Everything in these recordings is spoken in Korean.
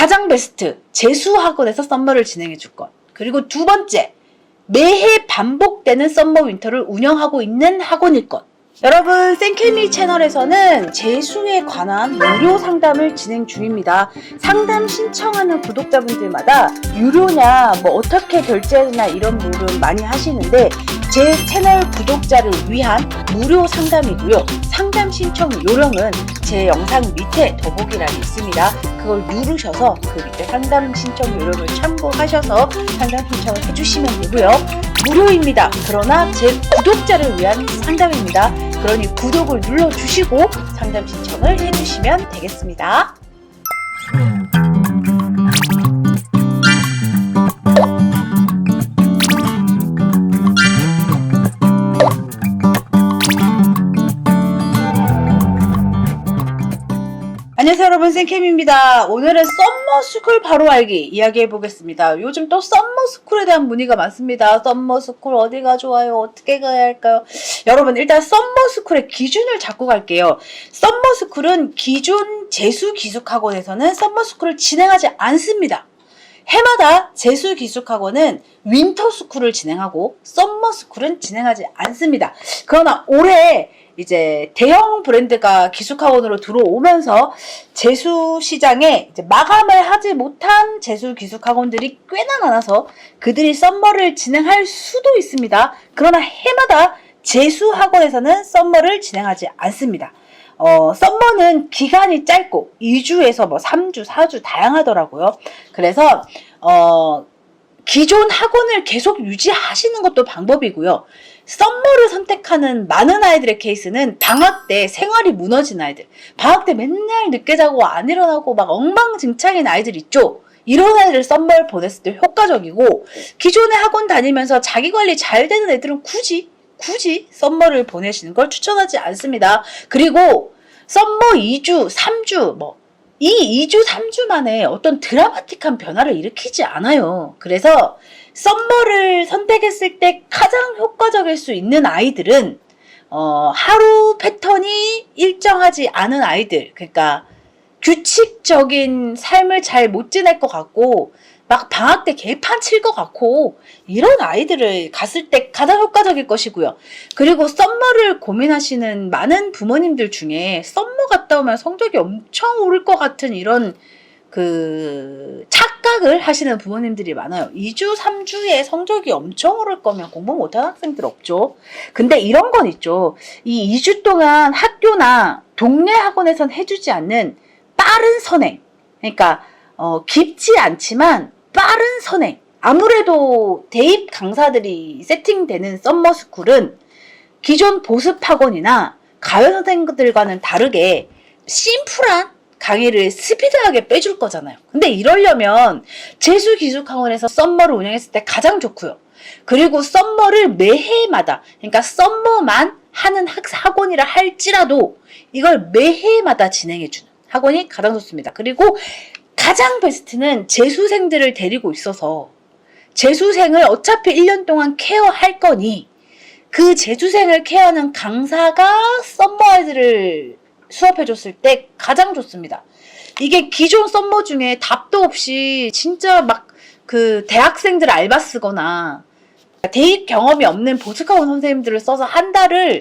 가장 베스트 재수학원에서 썸머를 진행해 줄 것. 그리고 두 번째 매해 반복되는 썸머 윈터를 운영하고 있는 학원일 것. 여러분, 생케미 채널에서는 재수에 관한 무료 상담을 진행 중입니다. 상담 신청하는 구독자분들마다 유료냐, 뭐 어떻게 결제하냐 이런 물음 많이 하시는데 제 채널 구독자를 위한 무료 상담이고요. 상담 신청 요령은 제 영상 밑에 더보기란이 있습니다. 그걸 누르셔서 그 밑에 상담 신청 요령을 참고하셔서 상담 신청을 해주시면 되고요. 무료입니다. 그러나 제 구독자를 위한 상담입니다. 그러니 구독을 눌러주시고 상담 신청을 해주시면 되겠습니다. 안녕하세요 여러분 생캠입니다. 오늘은 썸머스쿨 바로 알기 이야기해 보겠습니다. 요즘 또 썸머스쿨에 대한 문의가 많습니다. 썸머스쿨 어디가 좋아요? 어떻게 가야 할까요? 여러분 일단 썸머스쿨의 기준을 잡고 갈게요. 썸머스쿨은 기존 재수기숙학원에서는 썸머스쿨을 진행하지 않습니다. 해마다 재수기숙학원은 윈터스쿨을 진행하고 썸머스쿨은 진행하지 않습니다. 그러나 올해 이제 대형 브랜드가 기숙학원으로 들어오면서 재수 시장에 마감을 하지 못한 재수 기숙학원들이 꽤나 많아서 그들이 썸머를 진행할 수도 있습니다. 그러나 해마다 재수 학원에서는 썸머를 진행하지 않습니다. 어, 썸머는 기간이 짧고 2주에서 뭐 3주, 4주 다양하더라고요. 그래서 어, 기존 학원을 계속 유지하시는 것도 방법이고요. 썸머를 선택하는 많은 아이들의 케이스는 방학 때 생활이 무너진 아이들. 방학 때 맨날 늦게 자고 안 일어나고 막 엉망진창인 아이들 있죠. 이런 아이들 썸머를 보냈을 때 효과적이고 기존의 학원 다니면서 자기 관리 잘 되는 애들은 굳이 굳이 썸머를 보내시는 걸 추천하지 않습니다. 그리고 썸머 2주, 3주 뭐 이 2주, 3주 만에 어떤 드라마틱한 변화를 일으키지 않아요. 그래서 썸머를 선택했을 때 가장 효과적일 수 있는 아이들은 어, 하루 패턴이 일정하지 않은 아이들, 그러니까 규칙적인 삶을 잘 못 지낼 것 같고 막 방학 때 개판 칠 것 같고 이런 아이들을 갔을 때 가장 효과적일 것이고요. 그리고 썸머를 고민하시는 많은 부모님들 중에 썸머 갔다 오면 성적이 엄청 오를 것 같은 이런 그 착각을 하시는 부모님들이 많아요. 2주, 3주에 성적이 엄청 오를 거면 공부 못하는 학생들 없죠. 근데 이런 건 있죠. 이 2주 동안 학교나 동네 학원에선 해주지 않는 빠른 선행. 그러니까 어, 깊지 않지만 빠른 선행. 아무래도 대입 강사들이 세팅되는 썸머스쿨은 기존 보습 학원이나 가요 선생님들과는 다르게 심플한 강의를 스피드하게 빼줄 거잖아요. 근데 이러려면 재수 기숙학원에서 썸머를 운영했을 때 가장 좋고요. 그리고 썸머를 매해마다, 그러니까 썸머만 하는 학, 학원이라 할지라도 이걸 매해마다 진행해주는 학원이 가장 좋습니다. 그리고 가장 베스트는 재수생들을 데리고 있어서 재수생을 어차피 1년 동안 케어할 거니 그 재수생을 케어하는 강사가 썸머 아이들을 수업해줬을 때 가장 좋습니다. 이게 기존 썸머 중에 답도 없이 진짜 막 그 대학생들 알바 쓰거나 대입 경험이 없는 보스카운 선생님들을 써서 한 달을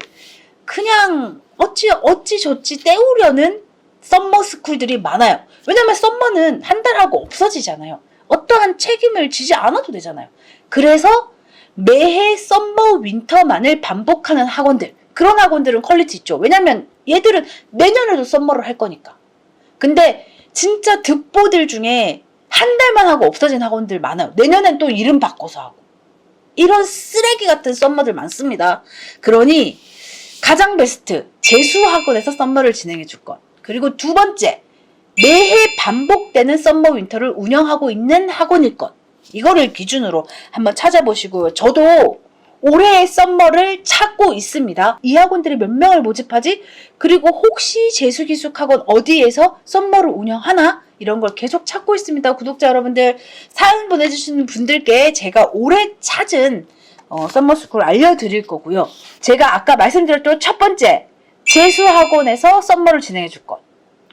그냥 어찌 어찌 저찌 때우려는 썸머 스쿨들이 많아요. 왜냐면 썸머는 한 달 하고 없어지잖아요. 어떠한 책임을 지지 않아도 되잖아요. 그래서 매해 썸머 윈터만을 반복하는 학원들 그런 학원들은 퀄리티 있죠. 왜냐면 얘들은 내년에도 썸머를 할 거니까. 근데 진짜 득보들 중에 한 달만 하고 없어진 학원들 많아요. 내년엔 또 이름 바꿔서 하고. 이런 쓰레기 같은 썸머들 많습니다. 그러니 가장 베스트 재수 학원에서 썸머를 진행해 줄 것. 그리고 두 번째 매해 반복되는 썸머 윈터를 운영하고 있는 학원일 것. 이거를 기준으로 한번 찾아보시고요. 저도 올해의 썸머를 찾고 있습니다. 이 학원들이 몇 명을 모집하지? 그리고 혹시 재수기숙학원 어디에서 썸머를 운영하나? 이런 걸 계속 찾고 있습니다. 구독자 여러분들 사연 보내주시는 분들께 제가 올해 찾은 어, 썸머스쿨 알려드릴 거고요. 제가 아까 말씀드렸던 첫 번째 재수학원에서 썸머를 진행해 줄 것.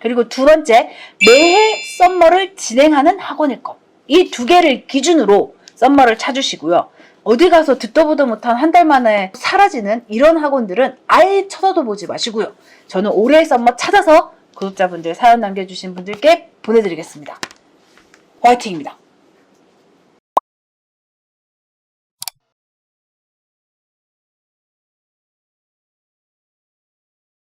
그리고 두 번째, 매해 썸머를 진행하는 학원일 것. 이 두 개를 기준으로 썸머를 찾으시고요. 어디 가서 듣도 보도 못한 한 달 만에 사라지는 이런 학원들은 아예 쳐다도 보지 마시고요. 저는 올해의 썸머 찾아서 구독자분들 사연 남겨주신 분들께 보내드리겠습니다. 화이팅입니다.